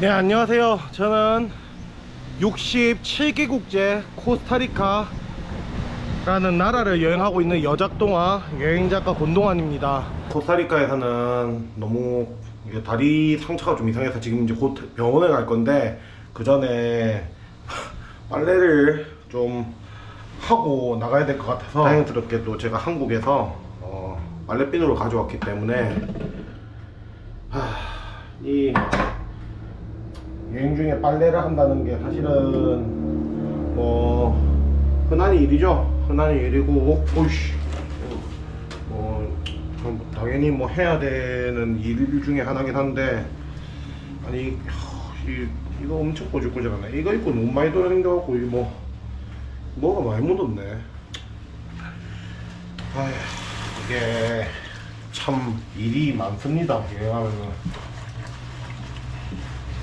네 안녕하세요. 저는 67개국제 코스타리카 라는 나라를 여행하고 있는 여작동화 여행작가 권동환입니다. 코스타리카에서는 너무 다리 상처가 좀 이상해서 지금 이제 곧 병원에 갈 건데 그 전에 빨래를 좀 하고 나가야 될 것 같아서 다행스럽게 또 제가 한국에서 어, 빨래비누를 가져왔기 때문에 하, 이 여행 중에 빨래를 한다는 게 사실은 뭐 흔한 일이죠. 흔한 일이고 오이씨 뭐 당연히 뭐 해야 되는 일 중에 하나긴 한데 아니 하, 이, 이거 엄청 꼬질꼬질하네. 이거 입고 너무 많이 돌아다녀갖고 이게 뭐 뭐가 많이 묻었네. 아휴 이게 참 일이 많습니다. 여행하면은.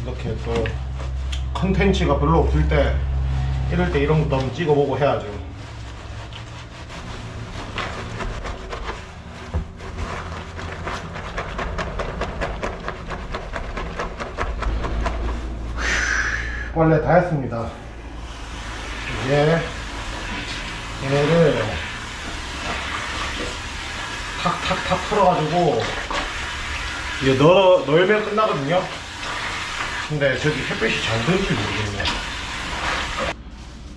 이렇게 또 컨텐츠가 별로 없을 때 이럴 때 이런 것도 한번 찍어보고 해야죠. 휴, 빨래 다 했습니다. 이제 얘를 탁탁탁 풀어가지고 넣어, 넣으면 끝나거든요. 근데 저기 햇볕이 잘 들지 모르겠네.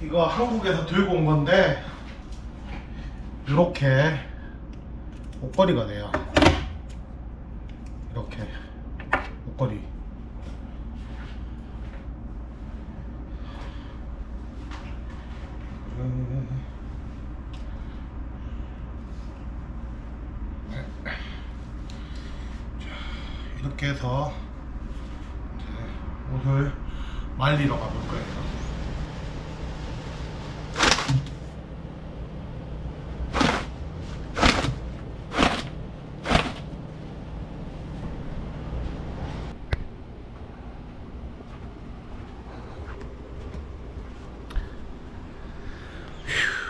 이거 한국에서 들고 온 건데 이렇게 옷걸이가 돼요. 이렇게 옷걸이. 음. 자, 이렇게 해서 옷을 말리러 가볼 거예요.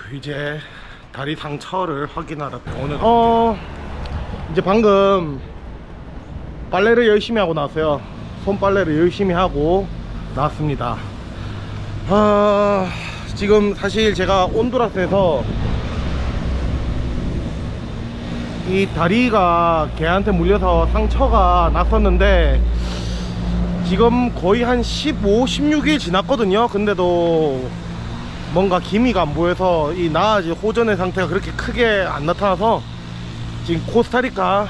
휴, 이제 다리 상처를 확인하러 병원에 어 이제 방금 빨래를 열심히 하고 나서요. 손빨래를 열심히 하고 나왔습니다. 아, 지금 사실 제가 온두라스에서 이 다리가 개한테 물려서 상처가 났었는데 지금 거의 한 15, 16일 지났거든요. 근데도 뭔가 기미가 안 보여서 이 나아지 호전의 상태가 그렇게 크게 안 나타나서 지금 코스타리카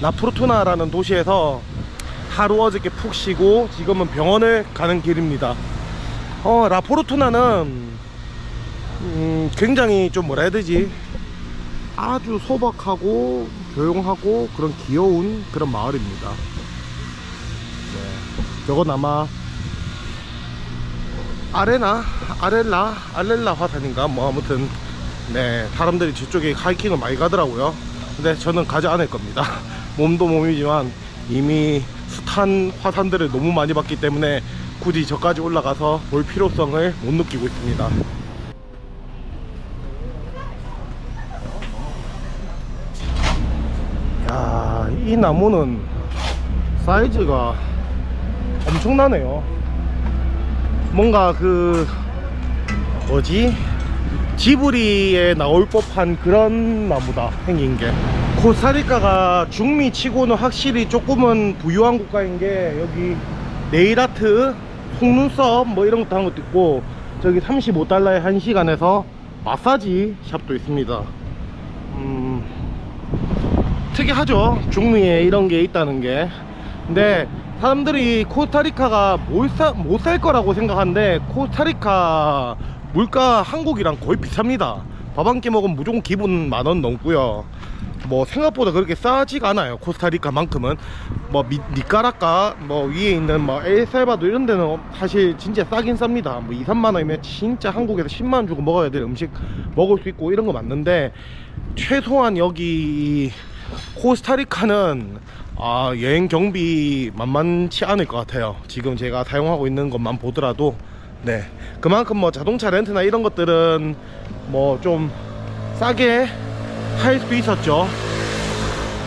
라프루투나라는 도시에서 하루 어저께 푹 쉬고 지금은 병원을 가는 길입니다. 어, 라포르투나는 음, 굉장히 좀 뭐라 해야 되지? 아주 소박하고 조용하고 그런 귀여운 그런 마을입니다. 네. 저건 아마 아레나, 아렐라, 알렐라 화산인가 뭐 아무튼 네 사람들이 저쪽에 하이킹을 많이 가더라고요. 근데 저는 가지 않을 겁니다. 몸도 몸이지만 이미 숱한 화산들을 너무 많이 봤기 때문에 굳이 저까지 올라가서 볼 필요성을 못 느끼고 있습니다. 야, 이 나무는 사이즈가 엄청나네요. 뭔가 그 뭐지? 지브리에 나올 법한 그런 나무다 생긴 게 코스타리카가 중미 치고는 확실히 조금은 부유한 국가인 게 여기 네일아트 속눈썹 뭐 이런 것도 한 것도 있고 저기 35달러에 1시간에서 마사지 샵도 있습니다. 음 특이하죠? 중미에 이런 게 있다는 게. 근데 사람들이 코스타리카가 못살 거라고 생각하는데 코스타리카 물가 한국이랑 거의 비쌉니다 밥 한 끼 먹으면 무조건 기본 만 원 넘고요. 뭐 생각보다 그렇게 싸지가 않아요 코스타리카만큼은. 뭐 미, 니까라카 뭐 위에 있는 뭐 엘살바도 이런 데는 사실 진짜 싸긴 쌉니다. 뭐 2, 3만 원이면 진짜 한국에서 10만 원 주고 먹어야 될 음식 먹을 수 있고 이런 거 맞는데 최소한 여기 코스타리카는 아, 여행 경비 만만치 않을 것 같아요. 지금 제가 사용하고 있는 것만 보더라도. 네. 그만큼 뭐 자동차 렌트나 이런 것들은 뭐 좀 싸게 할 수 있었죠.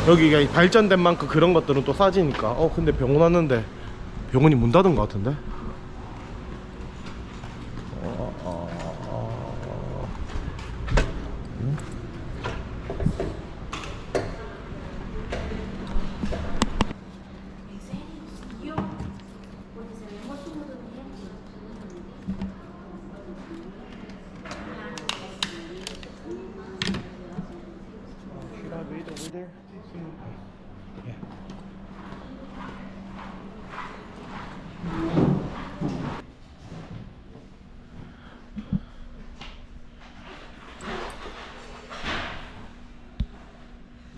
여기가 발전된 만큼 그런 것들은 또 싸지니까. 어 근데 병원 왔는데 병원이 문 닫은 것 같은데? Should there? Yeah.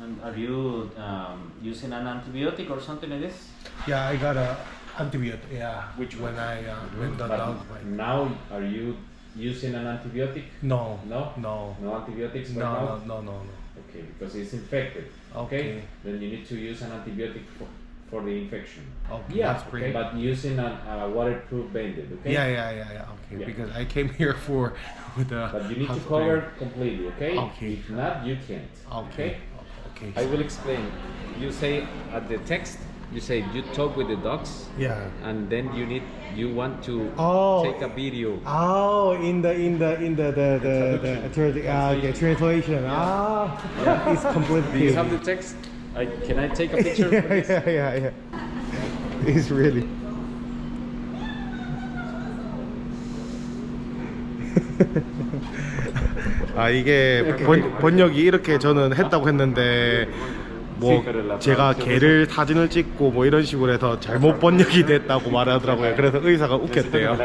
And are you um, using an antibiotic or something like this? Yeah, I got a antibiotic. Yeah, which when I uh, when the But dog now, are you using an antibiotic? No. No? No. No antibiotics No. for No. No. No. No. Okay, because it's infected. Okay. Then you need to use an antibiotic for, for the infection. Okay. Yeah, That's okay, but using a, a waterproof bandit, okay? Yeah. Yeah. Yeah. Yeah. Okay. Yeah. Because I came here for with the. But you need to hospital. cover completely, okay? Okay. If not, you can't. Okay. Okay. I will explain. You say at the text, you say you talk with the dogs, Yeah. and then you need you want to Oh. take a video. Oh, in the in the in the the the, the, the uh, yeah, translation. Ah, it's you have the text? I, can I take a picture? yeah, for this? yeah, yeah, yeah. It's really. 아 이게 번, 번역이 이렇게 저는 했다고 했는데 뭐 제가 개를 사진을 찍고 뭐 이런 식으로 해서 잘못 번역이 됐다고 말하더라고요. 그래서 의사가 웃겼대요.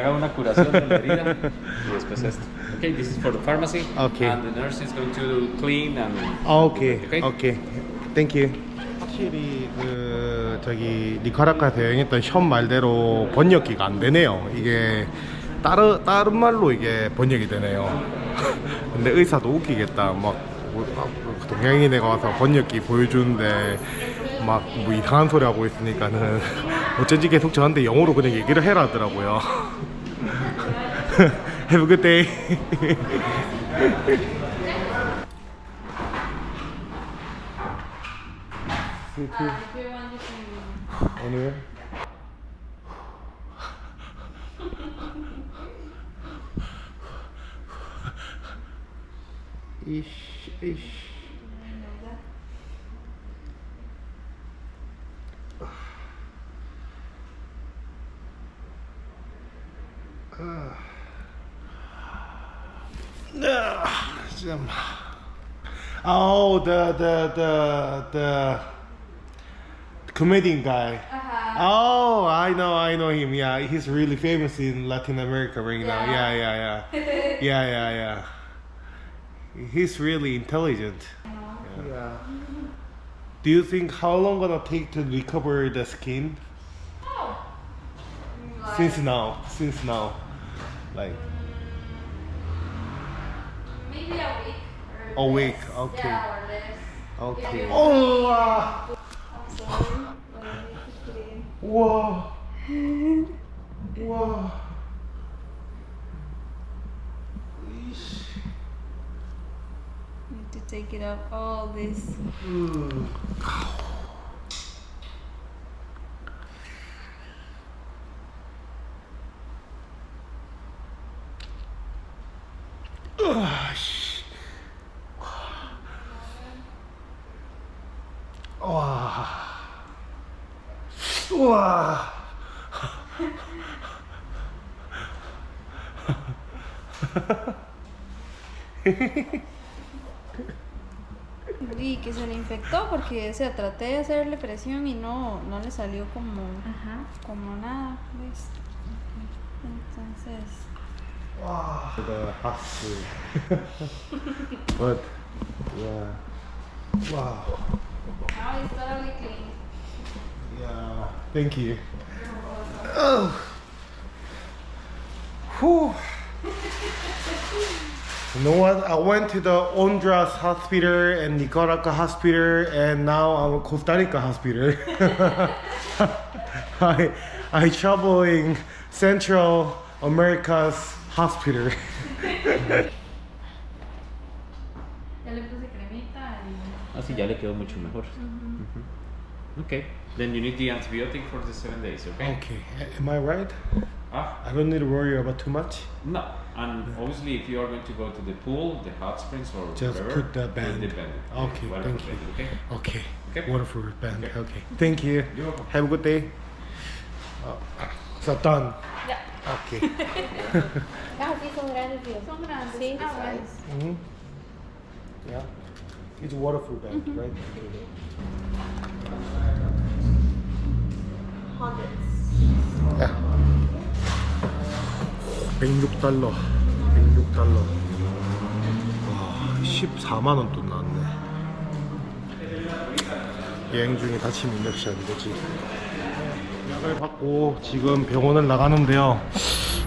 Okay, this is for the pharmacy. Okay. And the nurse is going to clean and. 아, 오케이 오케이. 오케이 땡큐 확실히 그 저기 니카라카에서 여행했던 션 말대로 번역기가 안 되네요 이게 다른 다른 말로 이게 번역이 되네요 근데 의사도 웃기겠다 막 동양인 애가 와서 번역기 보여주는데 막 뭐 이상한 소리 하고 있으니까는 어쩐지 계속 저한테 영어로 그냥 얘기를 해라 하더라고요. Have a good day. 오늘 Ish, ish. Uh, oh, the the the the comedian guy. Uh-huh. Oh, I know, I know him. Yeah, he's really famous in Latin America right yeah. now. Yeah, yeah, yeah, yeah, yeah, yeah. He's really intelligent. Yeah. Do you think how long gonna take to recover the skin? Since now, since now, like Maybe a week. A Or week, okay. Yeah, or less. okay. Yeah. Oh, ah! wow. I'm sorry. but I need to clean. Wow. Wow. Need to take it out all this. 아, 씨. 와. 와. Y que se le infectó porque se traté de hacerle presión y no, no le salió como, como nada, ¿ves? Entonces, 와. The hospital. but yeah. Wow. now it's totally clean. Yeah. Thank you. Oh. Whew. You know what? I went to the Honduras hospital and Nicaragua hospital, and now I'm at Costa Rica hospital. I I travel in Central America's hospital. Ya le puse cremita y... Ah, Así ya le quedó mucho mejor. Ujú. Okay. Then you need the antibiotic for the seven days. Okay. Okay, am I right? Ah, I don't need to worry about too much. no. And obviously, if you are going to go to the pool, the hot springs, or Just whatever, put the put band. the band. Okay, well thank you. protected, Okay. Okay. Okay. Wonderful band. Okay. Okay. Thank you. You're welcome. Have a good day. Uh, so done. Ya. Okay. Ah, sí, son grandes, tío. Son grandes. Sí, Ah, sí. bueno. hmm Yeah. It's waterful band, right? Okay. Yeah. 106달러. 106달러. 와, 14만 원 돈 나왔네. 여행 중에 다치면 역시 안 되지. 약을 받고 지금 병원을 나가는데요.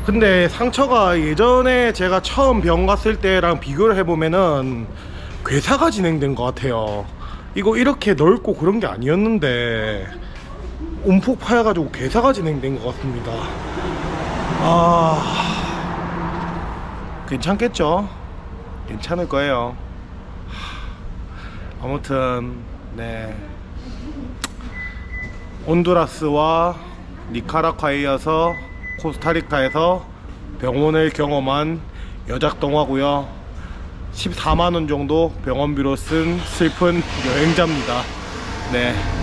근데 상처가 예전에 제가 처음 병 갔을 때랑 비교를 해보면은 괴사가 진행된 것 같아요. 이거 이렇게 넓고 그런 게 아니었는데 움푹 파여가지고 괴사가 진행된 것 같습니다. 아 괜찮겠죠? 괜찮을 거예요. 하, 아무튼 네 온두라스와 니카라과에 이어서 코스타리카에서 병원을 경험한 여작동화고요. 14만 원 정도 병원비로 쓴 슬픈 여행자입니다. 네.